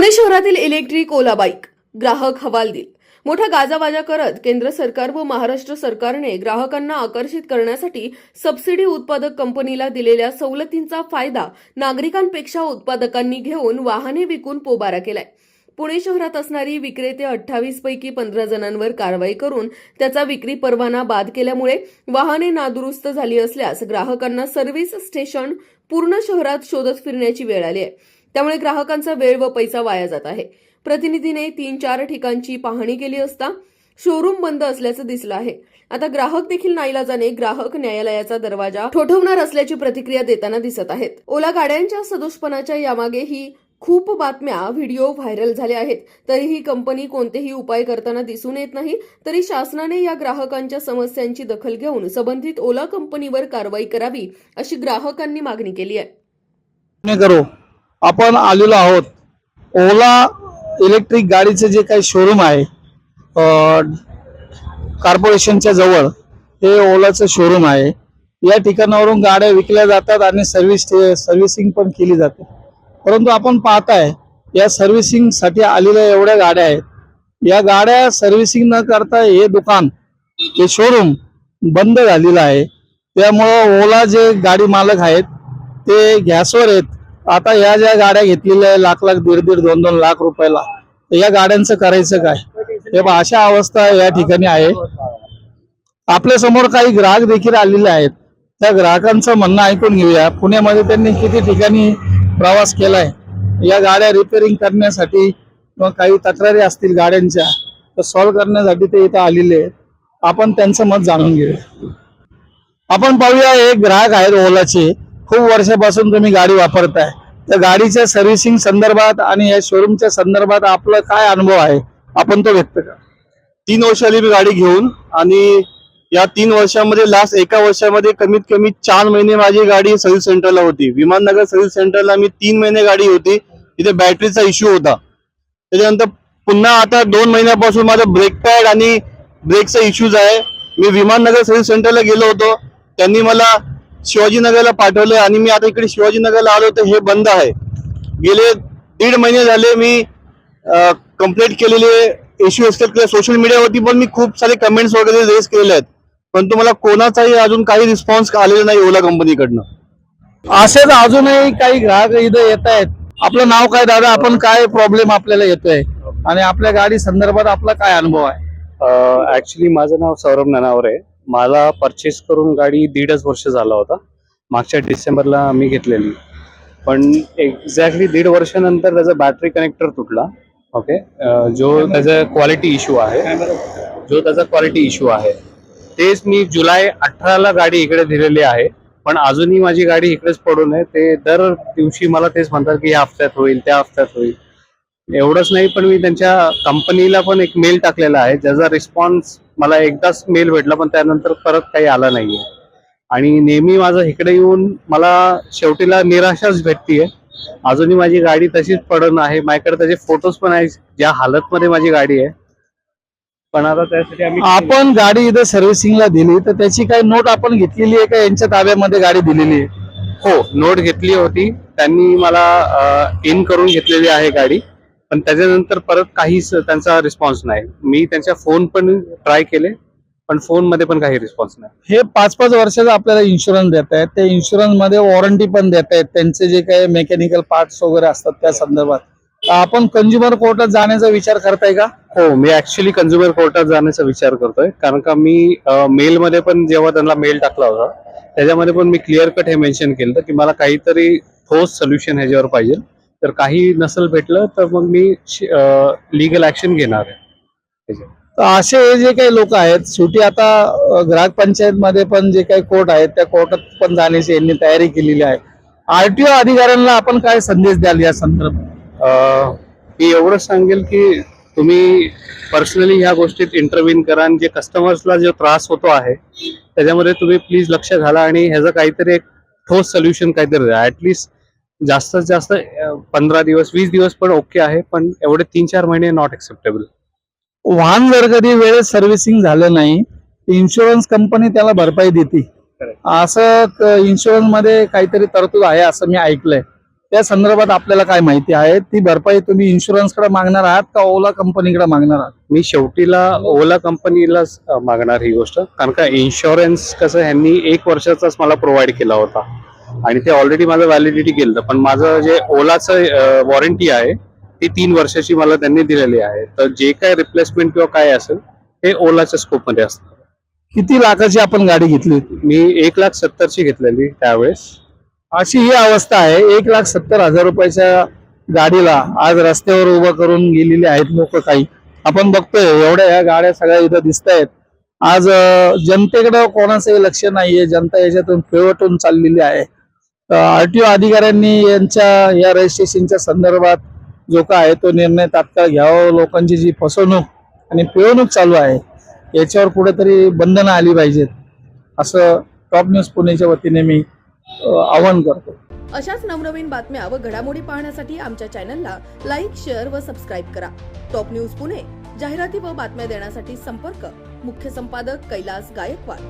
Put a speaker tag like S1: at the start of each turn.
S1: पुणे शहरातील इलेक्ट्रिक ओला बाईक ग्राहक हवालदिल मोठा गाजावाजा करत केंद्र सरकार व महाराष्ट्र सरकारने ग्राहकांना आकर्षित करण्यासाठी सबसिडी उत्पादक कंपनीला दिलेल्या सवलतींचा फायदा नागरिकांपेक्षा उत्पादकांनी घेऊन वाहने विकून पोबारा केलाय. पुणे शहरात असणारी विक्रेते अठ्ठावीस पैकी पंधरा जणांवर कारवाई करून त्याचा विक्री परवाना बाद केल्यामुळे वाहने नादुरुस्त झाली असल्यास ग्राहकांना सर्व्हिस स्टेशन पूर्ण शहरात शोधत फिरण्याची वेळ आली आहे. त्यामुळे ग्राहकांचा वेळ व पैसा वाया जात आहे. प्रतिनिधीने तीन चार ठिकाणची पाहणी केली असता शोरूम बंद असल्याचं दिसलं आहे. आता ग्राहक देखील नाईलाजाने ग्राहक न्यायालयाचा दरवाजा ठोठवणार असल्याची प्रतिक्रिया देताना दिसत आहेत. ओला गाड्यांच्या सदोषपणाच्या यामागे ही खूप बातम्या व्हिडिओ व्हायरल झाल्या आहेत. तरीही कंपनी कोणतेही उपाय करताना दिसून येत नाही. तरी शासनाने या ग्राहकांच्या समस्यांची दखल घेऊन संबंधित ओला कंपनीवर कारवाई करावी अशी ग्राहकांनी मागणी केली आहे.
S2: आपण आलेलो आहोत. ओला इलेक्ट्रिक गाडीचे जे काही शोरूम आहे कॉर्पोरेशनच्या जवळ हे ओलाचं शोरूम आहे. या ठिकाणावरून गाड्या विकल्या जातात आणि सर्व्हिस सर्व्हिसिंग पण केली जाते. परंतु आपण पाहताय या सर्व्हिसिंगसाठी आलेल्या एवढ्या गाड्या आहेत. या गाड्या सर्व्हिसिंग न करता हे दुकान हे शोरूम बंद झालेलं आहे. त्यामुळं ओला जे गाडी मालक आहेत ते गॅसवर आहेत. आता या ज्या गाड्या घेतलेल्या लाख लाख दीड दीड दोन दोन लाख रुपयाला या गाड्यांचं करायचं काय? हे अशा अवस्था या ठिकाणी आहे. आपल्यासमोर काही ग्राहक देखील आलेले आहेत. त्या ग्राहकांचं म्हणणं ऐकून घेऊया. पुण्यामध्ये त्यांनी किती ठिकाणी प्रवास केलाय? या गाड्या रिपेअरिंग करण्यासाठी किंवा काही तक्रारी असतील गाड्यांच्या तर सॉल्व्ह करण्यासाठी ते इथं आलेले आहेत. आपण त्यांचं मत जाणून घेऊया. आपण पाहूया एक ग्राहक आहेत ओलाचे. खूप वर्षापासून तुम्ही गाडी वापरताय. त्या गाडीच्या सर्व्हिसिंग संदर्भात आणि या शोरूमच्या संदर्भात आपला काय अनुभव आहे? आपण तो व्यक्त करा.
S3: तीन वर्ष आली मी गाडी घेऊन आणि या तीन वर्षामध्ये लास्ट एका वर्षामध्ये कमीत कमी चार महिने माझी गाडी सर्व्हिस सेंटरला होती. विमाननगर सर्व्हिस सेंटरला मी तीन महिने गाडी होती. तिथे बॅटरीचा इश्यू होता. त्याच्यानंतर पुन्हा आता दोन महिन्यापासून माझा ब्रेक पॅड आणि ब्रेकचा इश्यूज आहे. मी विमाननगर सर्व्हिस सेंटरला गेलो होतो. त्यांनी मला शिवाजीनगरला पाठवले आणि मी आता इकडे शिवाजीनगरला आलो तर हे बंद आहे. गेले दीड महिने झाले मी कंप्लेंट केलेले इश्यू असतात सोशल मीडियावरती पण मी खूप सारे कमेंट्स वगैरे रेस केलेले आहेत. परंतु मला कोणाचाही अजून काही रिस्पॉन्स आलेला नाही ओला कंपनीकडनं
S2: असेच अजूनही काही ग्राहक इथं येत आहेत. आपलं नाव काय दादा? आपण काय प्रॉब्लेम आपल्याला येतोय? आणि आपल्या गाडी संदर्भात आपला काय अनुभव आहे?
S4: ऍक्च्युली माझं नाव सौरभ ननावर. आहे मला परचेस करून गाडी दीडच वर्ष झाला होता. मागच्या डिसेंबरला मी घेतलेली. पण एक्झॅक्टली दीड वर्षानंतर त्याचा बॅटरी कनेक्टर तुटला. ओके जो त्याचा क्वालिटी इश्यू आहे. जो त्याचा क्वालिटी इश्यू आहे. तेच मी जुलै अठराला गाडी इकडे दिलेली आहे. पण अजूनही माझी गाडी इकडेच पडून आहे ते दर दिवशी मला तेच म्हणतात की या हफ्त्यात होईल त्या हफ्त्यात होईल. एवढंच नाही पण मी त्यांच्या कंपनीला पण एक मेल टाकलेला आहे. ज्याचा रिस्पॉन्स मला एकदाच मेल भेटला पण त्यानंतर परत काही आला नाहीये. आणि नेहमी माझं इकडे येऊन मला शेवटीला निराशाच भेटतीये. अजूनही माझी गाडी तशीच पडून आहे. माझ्याकडे त्याचे फोटोज पण आहेत. ज्या हालतमध्ये माझी गाडी आहे. पण आता त्यासाठी आम्ही
S2: आपण गाडी इथं सर्व्हिसिंगला दिली तर त्याची काही नोट आपण घेतलेली आहे का? यांच्या ताब्यामध्ये गाडी दिलेली आहे.
S4: हो नोट घेतली होती. त्यांनी मला इन करून घेतलेली आहे गाडी. पण त्याच्यानंतर परत काहीच त्यांचा रिस्पॉन्स नाही. मी त्यांच्या फोन पण ट्राय केले पण फोनमध्ये पण काही रिस्पॉन्स नाही.
S2: हे पाच पाच वर्षाचा आपल्याला इन्शुरन्स देत आहेत त्या इन्शुरन्समध्ये वॉरंटी पण देत आहेत त्यांचे जे काही मेकॅनिकल पार्ट्स वगैरे असतात त्या संदर्भात. आपण कंझ्युमर कोर्टात जाण्याचा विचार करताय का?
S4: हो मी ऍक्च्युली कन्झ्युमर कोर्टात जाण्याचा विचार करतोय. कारण का मी मेल मध्ये पण जेव्हा त्यांना मेल टाकला होता त्याच्यामध्ये पण मी क्लिअर कट हे मेन्शन केलं की मला काहीतरी ठोस सोल्युशन ह्याच्यावर पाहिजे. तर काही नसेल भेटलं तर मग मी लिगल ऍक्शन घेणार आहे.
S2: तर असे हे जे काही लोक आहेत शेवटी आता ग्राहक पंचायत मध्ये पण जे काही कोर्ट आहेत त्या कोर्टात पण जाण्याची यांनी तयारी केलेली आहे. आरटीओ अधिकाऱ्यांना आपण काय संदेश द्याल या संदर्भात?
S4: मी एवढंच सांगेल की तुम्ही पर्सनली ह्या गोष्टीत इंटरव्हीन करा आणि जे कस्टमर्सला जो त्रास होतो आहे त्याच्यामध्ये तुम्ही प्लीज लक्ष घाला आणि ह्याचं काहीतरी एक ठोस सोल्युशन काहीतरी द्या. ऍटलिस्ट जास्तीत जास्त पंधरा दिवस वीस दिवस पण ओके आहे पण एवढे तीन चार महिने नॉट एक्सेप्टेबल
S2: वाहन जर कधी वेळेत सर्व्हिसिंग झालं नाही इन्शुरन्स कंपनी त्याला भरपाई देते. असं इन्शुरन्समध्ये काहीतरी तरतूद आहे असं मी ऐकलंय. त्या संदर्भात आपल्याला काय माहिती आहे? ती भरपाई तुम्ही इन्शुरन्सकडे मागणार आहात का ओला कंपनीकडे मागणार आहात?
S4: मी शेवटीला ओला कंपनीलाच अ, मागणार ही गोष्ट. कारण का इन्शुरन्स कसं ह्यांनी एक वर्षाचाच मला प्रोव्हाइड केला होता. आणि ते ऑलरेडी माझं व्हॅलिडिटी केलं. पण माझं जे ओलाचं वॉरंटी आहे ती तीन वर्षाची मला त्यांनी दिलेली आहे. तर जे काय रिप्लेसमेंट किंवा काय असेल ते ओलाच्या स्कोपमध्ये असतं.
S2: किती लाखाची आपण गाडी घेतली?
S4: मी एक लाख सत्तरची घेतलेली त्यावेळेस.
S2: अशी ही अवस्था आहे. एक लाख सत्तर हजार रुपयाच्या गाडीला आज रस्त्यावर उभं करून गेलेले आहेत लोक काही. आपण बघतोय एवढ्या ह्या गाड्या सगळ्या इथं दिसत आहेत आज जनतेकडे कोणाचंही लक्ष नाहीये. जनता याच्यातून पिळवटून चाललेली आहे. आरटीओ अधिकाऱ्यांनी यांच्या या रजिस्ट्रेशनच्या संदर्भात जो काय आहे तो निर्णय तात्काळ घ्यावा. लोकांची जी फसवणूक आणि पिळवणूक चालू आहे याच्यावर कुठेतरी बंधनं आली पाहिजेत असं टॉप न्यूज पुणेच्या वतीने मी आवाहन करतो.
S1: अशाच नवनवीन बातम्या व घडामोडी पाहण्यासाठी आमच्या चॅनलला लाईक शेअर व सबस्क्राईब करा. टॉप न्यूज पुणे जाहिराती व बातम्या देण्यासाठी संपर्क. मुख्य संपादक कैलास गायकवाड.